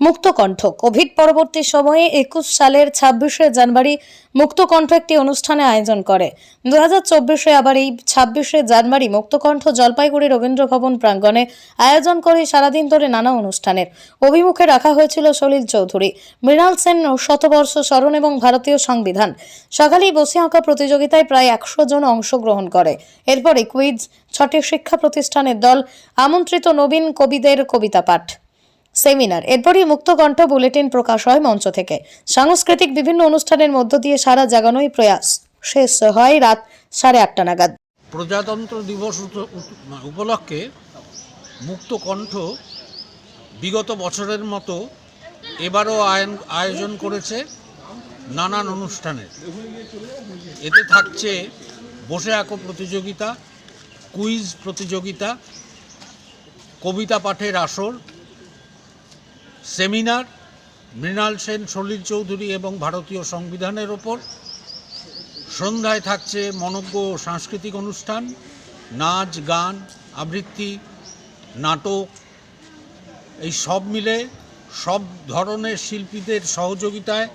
মুক্তকণ্ঠ Covid পরবর্তী সময়ে একুশ সালের ছাব্বিশে জানুয়ারি মুক্তকণ্ঠ একটি অনুষ্ঠানে আয়োজন করে। দু হাজার চব্বিশে আবার এই ছাব্বিশে জানুয়ারি মুক্তকণ্ঠ জলপাইগুড়ি রবীন্দ্র ভবন প্রাঙ্গণে আয়োজন করে সারাদিন ধরে নানা অনুষ্ঠানের। অভিমুখে রাখা হয়েছিল সলিল চৌধুরী, মৃণাল সেন শতবর্ষ স্মরণ এবং ভারতীয় সংবিধান। সকালেই বসে আঁকা প্রতিযোগিতায় প্রায় একশো জন অংশগ্রহণ করে। এরপরে কুইজ, ছটি শিক্ষা প্রতিষ্ঠানের দল, আমন্ত্রিত নবীন কবিদের কবিতা পাঠ। সেমিনার। এরপরই মুক্তকণ্ঠ বুলেটিন প্রকাশ হয় মঞ্চ থেকে। সাংস্কৃতিক বিভিন্ন অনুষ্ঠানের মধ্য দিয়ে সারা জাগানোই প্রয়াস। শেষ হয় রাত সাড়ে আটটা নাগাদ। প্রজাতন্ত্র দিবস উপলক্ষে মুক্ত কণ্ঠ বিগত বছরের মতো এবারও আয়ন, আয়োজন করেছে নানান অনুষ্ঠানের এতে থাকছে বসে আঁকো প্রতিযোগিতা, কুইজ প্রতিযোগিতা, কবিতা পাঠের আসর সেমিনার, মৃণাল সেন, সলিল চৌধুরী এবং ভারতীয় সংবিধানের ওপর। সন্ধ্যায় থাকছে মনজ্ঞ সাংস্কৃতিক অনুষ্ঠান, নাচ, গান, আবৃত্তি, নাটক। এই সব মিলে সব ধরনের শিল্পীদের সহযোগিতায়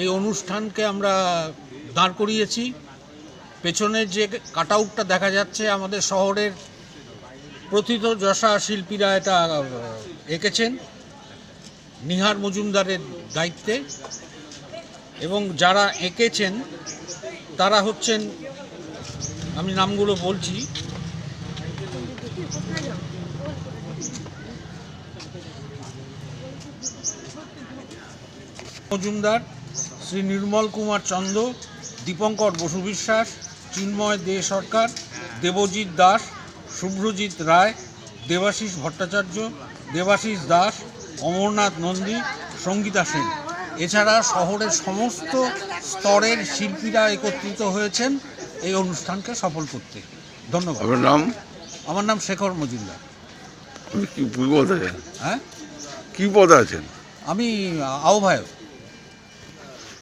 এই অনুষ্ঠানকে আমরা দাঁড় করিয়েছি। পেছনের যে কাট আউটটা দেখা যাচ্ছে, আমাদের শহরের প্রথিত যশা শিল্পীরা এটা এঁকেছেন। নিহার মজুমদারের দায়িত্বে এবং যারা এঁকেছেন, তারা হচ্ছেন, আমি নামগুলো বলছি। মজুমদার শ্রী নির্মল কুমার চন্দ, দীপঙ্কর বসু বিশ্বাস, চিন্ময় দে সরকার, দেবজিৎ দাস, শুভ্রজিৎ রায়, দেবাশিস ভট্টাচার্য, দেবাশিস দাস অমরনাথ নন্দী সঙ্গীতা সেন। এছাড়া শহরের সমস্ত স্তরের শিল্পীরা একত্রিত হয়েছেন এই অনুষ্ঠানকে সফল করতে। ধন্যবাদ। আপনার নাম? আমার নাম শেখর মজুমদার। আপনি কি পদে আছেন হ্যাঁ? কি পদ আছেন? আমি আহ্বায়ক।